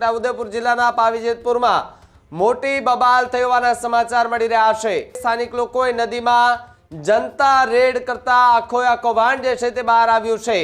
છોટાઉદેપુર જિલ્લાના પાવીજેતપુરમાં મોટી બબાલ થઈ હોવાના સમાચાર મળી રહ્યા છે. સ્થાનિક લોકોએ નદીમાં જનતા રેડ કરતા આખો આખો કૌભાંડ જે છે તે બહાર આવ્યું છે.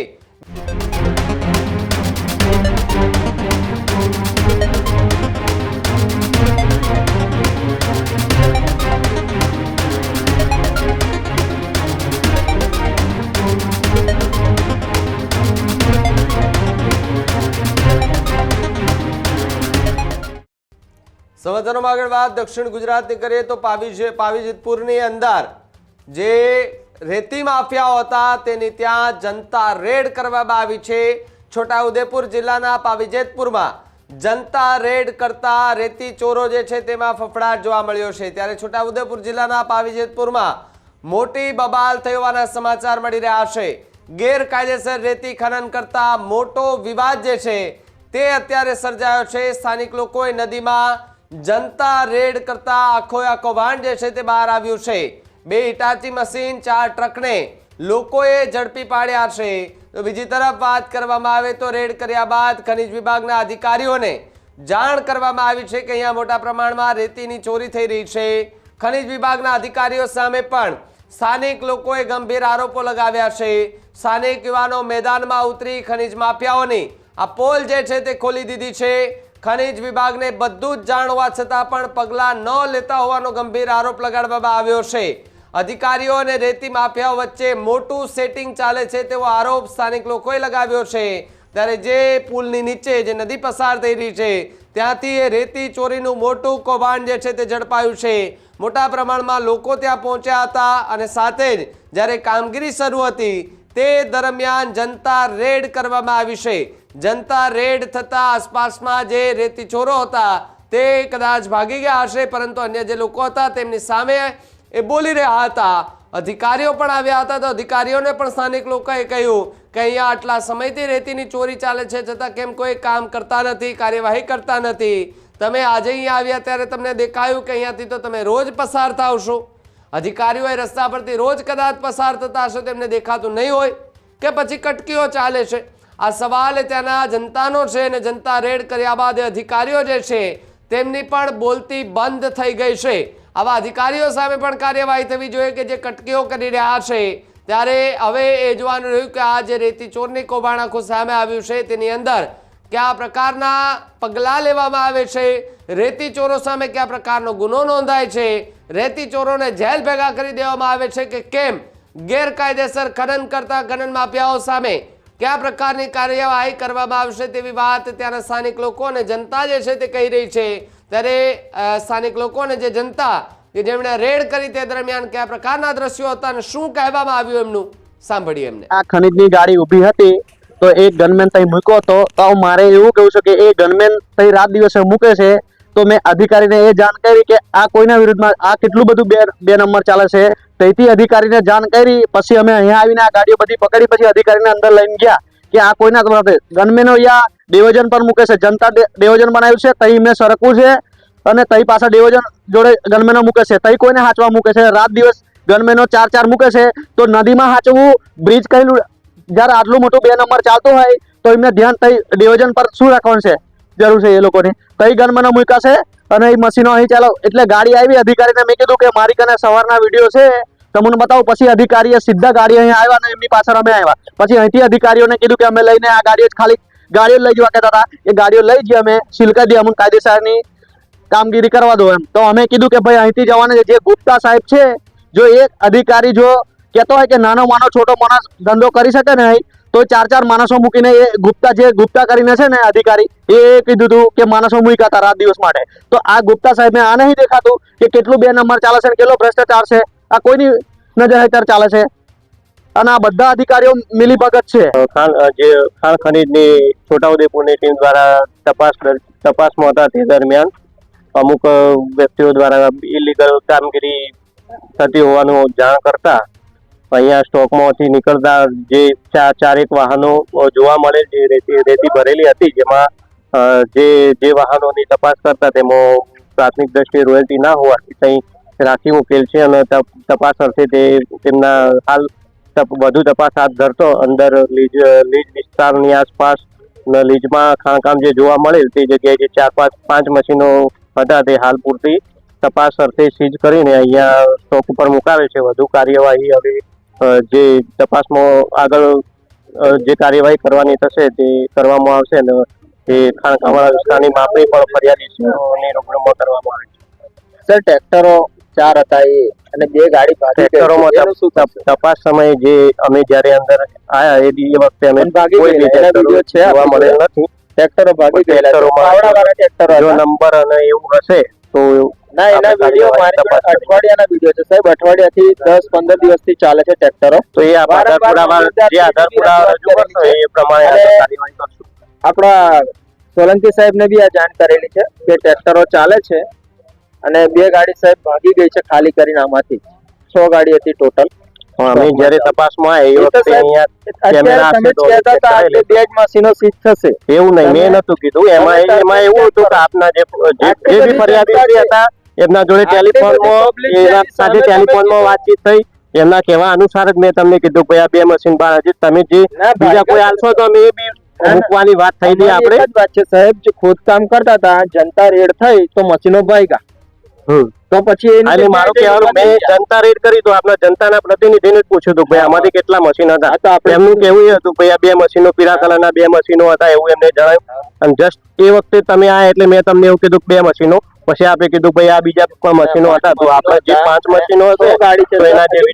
સમાચારોમાં આગળ વાત. દક્ષિણ ગુજરાતની કરીએ તો પાવી પાવીજેતપુરની અંદર જે રેતી માફિયાઓ હતા તેની ત્યાં જનતા રેડ કરવામાં આવી છે. છોટાઉદેપુર જિલ્લાના પાવીજેતપુરમાં જનતા રેડ કરતા રેતી ચોરો જે છે તેમાં ફફડાટ જોવા મળ્યો છે. ત્યારે છોટાઉદેપુર જિલ્લાના પાવીજેતપુરમાં મોટી બબાલ થઈ હોવાના સમાચાર મળી રહ્યા છે. ગેરકાયદેસર રેતી ખનન કરતા મોટો વિવાદ જે છે તે અત્યારે સર્જાયો છે. સ્થાનિક લોકોએ નદીમાં જનતા રેડ કરતા આખો આ કૌભાંડ જે છે તે બહાર આવ્યું છે. બે ઇટાચી મશીન, ચાર ટ્રકને લોકોએ ઝડપી પાડ્યા છે. તો બીજી તરફ વાત કરવામાં આવે તો રેડ કર્યા બાદ ખનિજ વિભાગના અધિકારીઓને જાણ કરવામાં આવી છે કે અહીંયા મોટા પ્રમાણમાં રેતીની ચોરી થઈ રહી છે. ખનિજ વિભાગના અધિકારીઓ સામે પણ સ્થાનિક લોકોએ ગંભીર આરોપો લગાવ્યા છે. સ્થાનિક યુવાનો મેદાનમાં ઉતરી ખનિજ માફિયાઓની આ પોલ જે છે તે ખોલી દીધી છે. ખનિજ વિભાગને બધું જ જાણવા છતાં પણ પગલાં ન લેતા હોવાનો ગંભીર આરોપ લગાડવામાં આવ્યો છે. અધિકારીઓ અને રેતી માફિયાઓ વચ્ચે મોટું સેટિંગ ચાલે છે તેવો આરોપ સ્થાનિક લોકોએ લગાવ્યો છે. ત્યારે જે પુલની નીચે જે નદી પસાર થઈ રહી છે, ત્યાંથી એ રેતી ચોરીનું મોટું કૌભાંડ જે છે તે ઝડપાયું છે. મોટા પ્રમાણમાં લોકો ત્યાં પહોંચ્યા હતા અને સાથે જ જ્યારે કામગીરી શરૂ હતી, તે દરમિયાન જનતા રેડ કરવામાં આવી છે. જનતા રેડ થતા આસપાસમાં જે રેતી ચોરો હતા, તે કદાચ ભાગી ગયા હશે, પરંતુ અન્ય જે લોકો હતા તેમની સામે એ બોલી રહ્યા હતા. અધિકારીઓ પણ આવ્યા હતા, તો અધિકારીઓને પણ સ્થાનિક લોકોએ કહ્યું કે અહીંયા આટલા સમયથી રેતીની ચોરી ચાલે છે, છતાં કેમ કોઈ કામ કરતા નથી, કાર્યવાહી કરતા નથી. તમે આજે અહીંયા આવ્યા ત્યારે તમને દેખાયું કે અહીંયાથી તો તમે રોજ પસાર થાવ છો. અધિકારીઓએ રસ્તા પરથી રોજ કદાચ પસાર થતા હશો, તેમને દેખાતું નહીં હોય કે પછી કટકીઓ ચાલે છે. આ સવાલ ત્યાંના જનતાનો છે અને જનતા રેડ કર્યા બાદ અધિકારીઓ જે છે, તેમની પણ બોલતી બંધ થઈ ગઈ છે. આવા અધિકારીઓ સામે પણ કાર્યવાહી થવી જોઈએ કે જે કટકીઓ કરી રહ્યા છે. ત્યારે હવે એ જોવાનું રહ્યું કે આ જે રેતી ચોરની કૌભાંડાખું સામે આવ્યું છે, તેની અંદર કયા પ્રકારના પગલાં લેવામાં આવે છે? રેતી ચોરો સામે કયા પ્રકારનો ગુનો નોંધાય છે? રેતી ચોરોને જેલ ભેગા કરી દેવામાં આવે છે કે કેમ? ગેરકાયદેસર ખનન કરતા ખનન માફિયાઓ સામે કયા પ્રકારની કાર્યવાહી કરવામાં આવશે તેવી વાત ત્યાંના સ્થાનિક લોકો અને જનતા જે છે તે કહી રહી છે. ત્યારે સ્થાનિક લોકો અને જે જનતા કે જેમણે રેડ કરી તે દરમિયાન કયા પ્રકારના દ્રશ્યો હતા અને શું કહેવામાં આવ્યું એમનું? સાંભળીએ એમને. આ ખનીજની ગાડી ઊભી હતી તો એક ગનમેન તઈ મૂક્યો હતો. તો મારે એવું કહ્યું છે કે એ ગનમેન તઈ રાત દિવસે મૂકે છે. તો મેં અધિકારીને એ જાણ કરી કે આ કોઈના વિરુદ્ધમાં આ કેટલું બધું બે બે નંબર ચાલે છે. તેથી અધિકારીને જાણ કરી, પછી અમે અહીંયા આવીને આ ગાડીઓ બધી પકડી, પછી અધિકારીને અંદર લઈને ગયા કે આ કોઈના ગનમેનો અહીંયા ડિવિઝન પર મૂકે છે? જનતા ડિવિઝન બનાવ્યું છે? તઈ મેં સરકવું છે અને તઈ પાછા ડિવિઝન જોડે ગનમેનો મૂકે છે. તઈ કોઈને હાંચવા મૂકે છે? રાત દિવસ ગનમેનો ચાર ચાર મૂકે છે? તો નદીમાં હાંચવું, બ્રિજ કહેલું જ્યારે આટલું મોટું બે નંબર ચાલતું હોય, તો એમને ધ્યાન તઈ ડિવિઝન પર શું રાખવાનું છે? જરૂર છે એ લોકોને. કઈ ગનમાં મૂક્યા છે અને એ મશીનો અહીં ચાલો. એટલે ગાડી આવી, અધિકારીને મેં કીધું કે મારી કને સવારના વીડિયો છે. તમને બતાવું, પછી અધિકારીએ સીધા ગાડી અહીં આવ્યા અને એમની પાછળ અમે આવ્યા. પછી અહીંથી અધિકારીઓને કીધું કે અમે લઈને આ ગાડીઓ ખાલી, ગાડીઓ લઈ જવા કહેતા હતા. એ ગાડીઓ લઈ જઈએ અમે સિલકા દઈએ, અમુક કાયદેસરની કામગીરી કરવા દો એમ. તો અમે કીધું કે ભાઈ અહીંથી જવાના જે ગુપ્તા સાહેબ છે, જો એક અધિકારી જો કહેતો હોય કે નાનો, માનો, છોટો માણસ ધંધો કરી શકે ને અહીં તો ચાર ચાર માણસો મૂકીને એ ગુપ્તા જે ગુપ્તા કરીને છે ને અધિકારી, એ કીધું હતું કે માણસો મૂક્યા હતા રાત દિવસ માટે. તો આ ગુપ્તા સાહેબને આ નહીં દેખાતું કે કેટલું બે નંબર ચાલે છે કેટલો ભ્રષ્ટાચાર છે? આ કોઈની નજર હેઠળ ચાલે છે? અને આ બધા અધિકારીઓ મિલી ભગત છે જે ખાણ ખનીજની છોટાઉદેપુરની ટીમ દ્વારા તપાસ તપાસમાં હતા તે દરમિયાન અમુક વ્યક્તિઓ દ્વારા ઇલીગલ કામગીરી થતી હોવાનું જાણ કરતા અહીંયા સ્ટોકમાંથી નીકળતા જે ચાર ચારેક વાહનો જોવા મળે, જે રેતી રેતી ભરેલી હતી, જેમાં જે જે વાહનોની તપાસ કરતા તેમાં પ્રાથમિક દ્રષ્ટિએ રોયલ્ટી ના હોવાથી ત્યાં રાખી મૂકેલ છે અને તપાસ અર્થે તે તેમના હાલ વધુ તપાસ હાથ ધરતો અંદર લીજ લીજ વિસ્તારની આસપાસ લીજમાં ખાણકામ જે જોવા મળેલ તે જગ્યાએ જે ચાર પાંચ પાંચ મશીનો હતા તે હાલ પૂરતી તપાસ અર્થે સીઝ કરીને અહીંયા સ્ટોક ઉપર મુકાવે છે. વધુ કાર્યવાહી હવે જે તપાસમાં આગળ જે કાર્યવાહી કરવાની થશે તે કરવામાં આવશે અને એ ખાણકામવાળા વિસ્તારની માપણી પણ ફરિયાદી રૂબરૂમાં કરવામાં આવી છે. સર ટ્રેક્ટરો ચાર હતા એ અને બે ગાડી ટ્રેક્ટરોમાં તપાસ સમયે જે અમે જ્યારે અંદર આયા એ એ વખતે અમે ભાગી કોઈ વીડિયો છે જોવા મળેલ નથી. ટ્રેક્ટરો ભાગી ગયેલા ટ્રેક્ટરો નંબર અને એવું હશે તો ના એના વીડિયો મારી અઠવાડિયાના વીડિયો છે સાહેબ. અઠવાડિયાથી 10 15 દિવસથી ચાલે છે ટ્રેક્ટરો તો એ આપ આધાર પુરાવા જે આધાર પુરાવા રજૂ કરશો એ પ્રમાણે કાર્યવાહી કરશું. આપણા સોલંકી સાહેબને બી આ જાણ કરેલી છે કે ટ્રેક્ટરો ચાલે છે અને બે ગાડી સાહેબ ભાગી ગઈ છે ખાલી કરીને આમાંથી. છ ગાડી હતી ટોટલ અમે જ્યારે તપાસમાં એ વખતે અહીંયા કેમેરા તમે કહેતા હતા કે બે જ મશીનો સીટ થશે. એવું નહીં મેં નતું કીધું. એમાં એમાં એવું હતું કે આપના જે જે બી ફરિયાદી હતા એમના જોડે ટેલિફોનમાં એના સાથે ટેલિફોનમાં વાતચીત થઈ. એમના કહેવા અનુસાર જ મેં તમને કીધું ભાઈ આ બે મશીન બહાર હજી તમે જે બીજા કોઈ આલશો તો અમે બી મૂકવાની વાત થઈ હતી આપણે. વાત છે સાહેબ જે ખોદકામ કરતા હતા જનતા રેડ થઈ તો મશીનો ભાઈ હમ. તો પછી એટલે મારું કહેવાનું મેં જનતા રેડ કરી તો આપણા જનતાના પ્રતિનિધિને જ પૂછ્યું હતું ભાઈ આમાંથી કેટલા મશીન હતા? તો આપણે એમનું કેવું એ હતું ભાઈ આ બે મશીનો પીળા કલરના બે મશીનો હતા એવું એમને જણાવ્યું. અને જસ્ટ એ વખતે તમે આ એટલે મેં તમને એવું કીધું બે મશીનો. પછી આપે કીધું ભાઈ આ બીજા પણ મશીનો હતા. તો આપણે જે પાંચ મશીનો હશે ગાડી છે. એના જે બે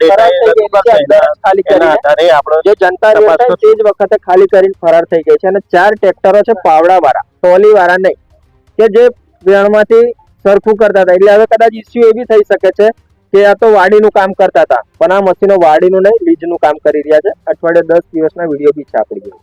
ડેટા ખાલી કરી આધારે આપણો જે જનતા તે જ વખતે ખાલી કરીને ફરાર થઈ ગઈ છે. અને ચાર ટ્રેક્ટરો છે પાવડા વાળા ટોલી વાળા નહીં. કે જે વેણમાંથી સરખું કરતા હતા. એટલે હવે કદાચ ઇસ્યુ એવી થઈ શકે છે કે આ તો વાડીનું કામ કરતા હતા. પણ આ મશીનો વાડીનું નહીં લીજનું કામ કરી રહ્યા છે. અઠવાડિયે દસ દિવસના વીડિયો બી છાપડી ગયો.